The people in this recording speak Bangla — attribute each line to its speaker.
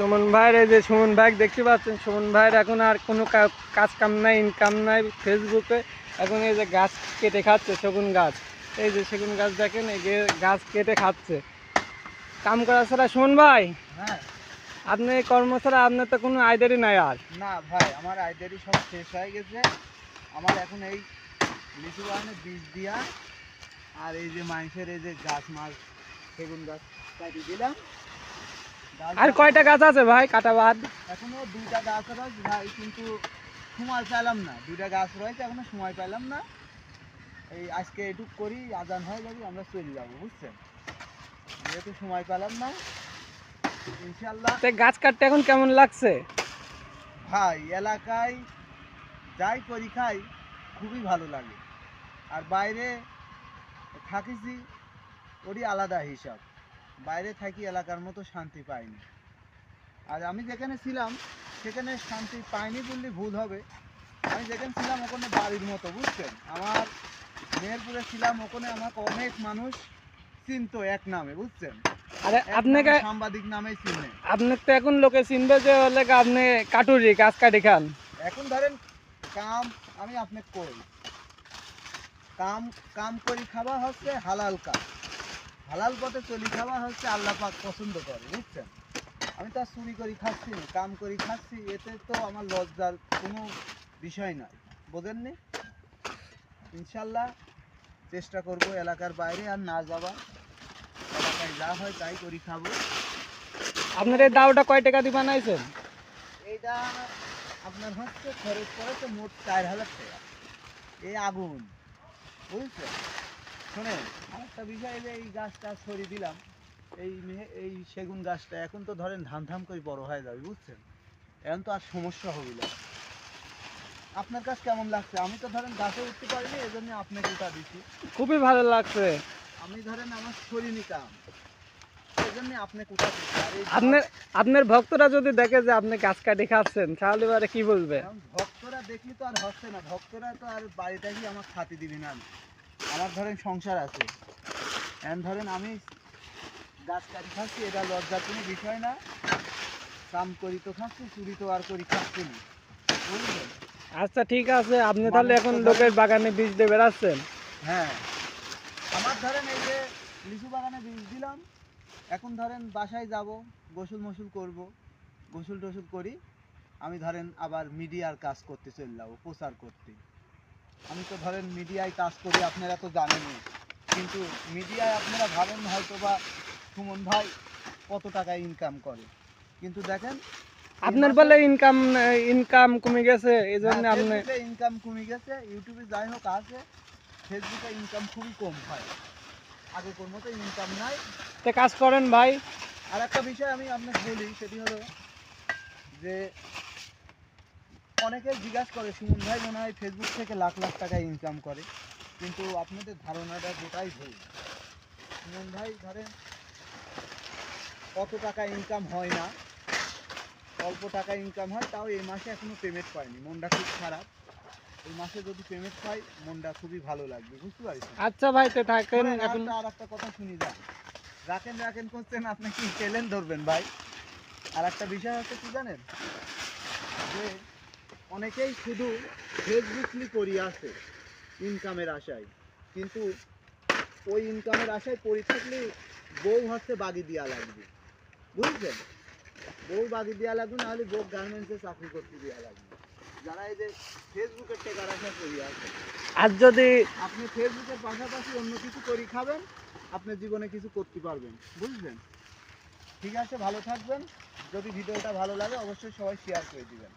Speaker 1: সুমন ভাইয়ের এই যে সুমন ভাই দেখতে পাচ্ছেন সুমন ভাইয়ের এখন আর কোনো কাজ কাম নাই ইনকাম নাই ফেসবুকে এখন এই যে গাছ কেটে খাচ্ছে সেগুন গাছ। এই যে সেগুন গাছ দেখেন এই যে গাছ কেটে খাচ্ছে। কাম করা ছাড়া সুমন ভাই?
Speaker 2: হ্যাঁ।
Speaker 1: আপনি কর্ম ছাড়া আপনার তো কোনো আইডিয়ারই নাই আর।
Speaker 2: না ভাই আমার আইডিয়ারি সব শেষ হয়ে গেছে। আমার এখন এই লিচু বাগানে বীজ দিয়া আর এই যে মাংসের এই যে গাছ মাছ সেগুন গাছ কাটি দিলাম।
Speaker 1: আর কয়টা গাছ আছে ভাই কাটা বাদ
Speaker 2: এখনও দুইটা গাছ রয়েছে ভাই কিন্তু সময় পেলাম না। দুইটা গাছ রয়েছে এখনও সময় পেলাম না। এই আজকে এটুক করি আজান হয়ে যাবে আমরা চলে যাব বুঝছেন? যেহেতু সময় পেলাম না ইনশাল্লাহ
Speaker 1: গাছ কাটতে এখন কেমন লাগছে?
Speaker 2: ভাই এলাকায় যাই করি খাই খুবই ভালো লাগে। আর বাইরে থাকিছি ওরই আলাদা হিসাব। বাইরে থাকি এলাকার মতো শান্তি পাইনি। আর আমি যেখানে ছিলাম সেখানে শান্তি পাইনি বললে ভুল হবে। আমি যেখানে ছিলাম ওখানে বাড়ির মতো বুঝছেন? আমার মেহেরপুরে ছিলাম ওখানে আমাকে অনেক মানুষ চিনতো এক নামে বুঝছেন?
Speaker 1: আপনাকে
Speaker 2: সাংবাদিক চিনে।
Speaker 1: তো এখন লোকে চিনবে যে হলে আপনি কাটুরি গাছ কাটি খান।
Speaker 2: এখন ধরেন কাম আমি আপনাকে করি কাম কাম করি খাওয়া হচ্ছে হালাল কাজ। হালাল পথে চলি খাওয়া হচ্ছে আল্লাহ পাক পছন্দ করে বুঝছেন? আমি তার চুরি করি খাচ্ছি না, কাম করি খাচ্ছি এতে তো আমার লজ্জার কোনো বিষয় নাই বোঝেননি? ইনশাল্লাহ চেষ্টা করব এলাকার বাইরে আর না যাবা এলাকায় যা হয় তাই করি খাব।
Speaker 1: আপনার এই দাওটা কয় টাকা দিয়ে বানাইছেন?
Speaker 2: এইটা আপনার হচ্ছে খরচ পড়েছে মোট চার হাজার টাকা। এই আগুন বুঝছেন? শোনেন আরেকটা বিষয় যে এই গাছটা সরিয়ে দিলাম এই মেহে- এই সেগুন গাছটা এখন তো ধরেন ধান ধান করে বড় হয়ে যাবে বুঝছেন? এখন তো আর সমস্যা হবে না। আপনার কাছে কেমন লাগছে? আমি তো ধরেন গাছে উঠতে পারিনি এই জন্য আপনাকে ওটা দিচ্ছি
Speaker 1: খুবই ভালো লাগছে।
Speaker 2: আমি ধরেন আমার দিচ্ছি আর এই
Speaker 1: আপনার আপনার ভক্তরা যদি দেখে যে আপনি গাছ কাটি খাচ্ছেন তাহলে এবারে কি বলবে?
Speaker 2: ভক্তরা দেখলি তো আর হচ্ছে না ভক্তরা তো আর বাড়িটাকেই আমার খাতি দিবি না। আমার ধরেন সংসার আছে। এখন ধরেন আমি গাছ কাটি খাচ্ছি এটা লজ্জার কোনো বিষয় না। কাম করি তো খাচ্ছি চুরি তো আর করি খাচ্ছি না। বুঝলেন?
Speaker 1: আচ্ছা ঠিক আছে। আপনি তাহলে এখন লোকের বাগানে বীজ দিয়ে বেড়াচ্ছেন?
Speaker 2: হ্যাঁ। আমার ধরেন এই যে লিচু বাগানে বীজ দিলাম এখন ধরেন বাসায় যাব গোসল মসুল করব গোসল টসুল করি। আমি ধরেন আবার মিডিয়ার কাজ করতে চলে যাব প্রচার করতে। আমি তো ধরেন মিডিয়ায় কাজ করি আপনারা তো জানেনই। কিন্তু মিডিয়ায় আপনারা ভাবেন হয়তো বা সুমন ভাই কত টাকা ইনকাম করে। কিন্তু দেখেন
Speaker 1: আপনার বলে ইনকাম ইনকাম কমে গেছে এই জন্য
Speaker 2: হ্যাঁ,
Speaker 1: আপনি
Speaker 2: ইনকাম কমে গেছে ইউটিউবে যাই হোক আছে ফেসবুকে ইনকাম খুবই কম হয়। আগে কোনো মতো ইনকাম নাই।
Speaker 1: তে কাজ করেন ভাই।
Speaker 2: আর একটা বিষয় আমি আপনাকে বলি সেটি হলো যে অনেকে জিজ্ঞাসা করে সুমন ভাই মনে হয় ফেসবুক থেকে লাখ লাখ টাকা ইনকাম করে। কিন্তু আপনাদের ধারণাটা গোটাই ভুল সুমন ভাই ধরেন কত টাকা ইনকাম হয় না অল্প টাকা ইনকাম হয় তাও এই মাসে এখনও পেমেন্ট পাইনি মনটা খুব খারাপ। এই মাসে যদি পেমেন্ট পাই মনটা খুবই ভালো লাগবে বুঝতে পারছেন?
Speaker 1: আচ্ছা ভাই তো থাকেন এখন।
Speaker 2: আরেকটা- আরেকটা কথা শুনি যান। রাখেন রাখেন করছেন আপনি কি চ্যালেঞ্জ ধরবেন ভাই? আর একটা বিষয় হচ্ছে কি জানেন? যে অনেকেই শুধু ফেসবুকলি করি আছে ইনকামের আশায়। কিন্তু ওই ইনকামের আশায় পড়ে থাকলে বউ হচ্ছে বাগি দেওয়া লাগবে। বুঝছেন? বউ বাগি দেওয়া লাগবে নাহলে বউ গার্মেন্টসে চাকরি করতে দেওয়া লাগবে। যারা এই যে ফেসবুকের টেকার আশা করি আছে
Speaker 1: আর যদি
Speaker 2: আপনি ফেসবুকের পাশাপাশি অন্য কিছু করি খাবেন আপনার জীবনে কিছু করতে পারবেন। বুঝলেন? ঠিক আছে ভালো থাকবেন। যদি ভিডিওটা ভালো লাগে অবশ্যই সবাই শেয়ার করে দিবেন।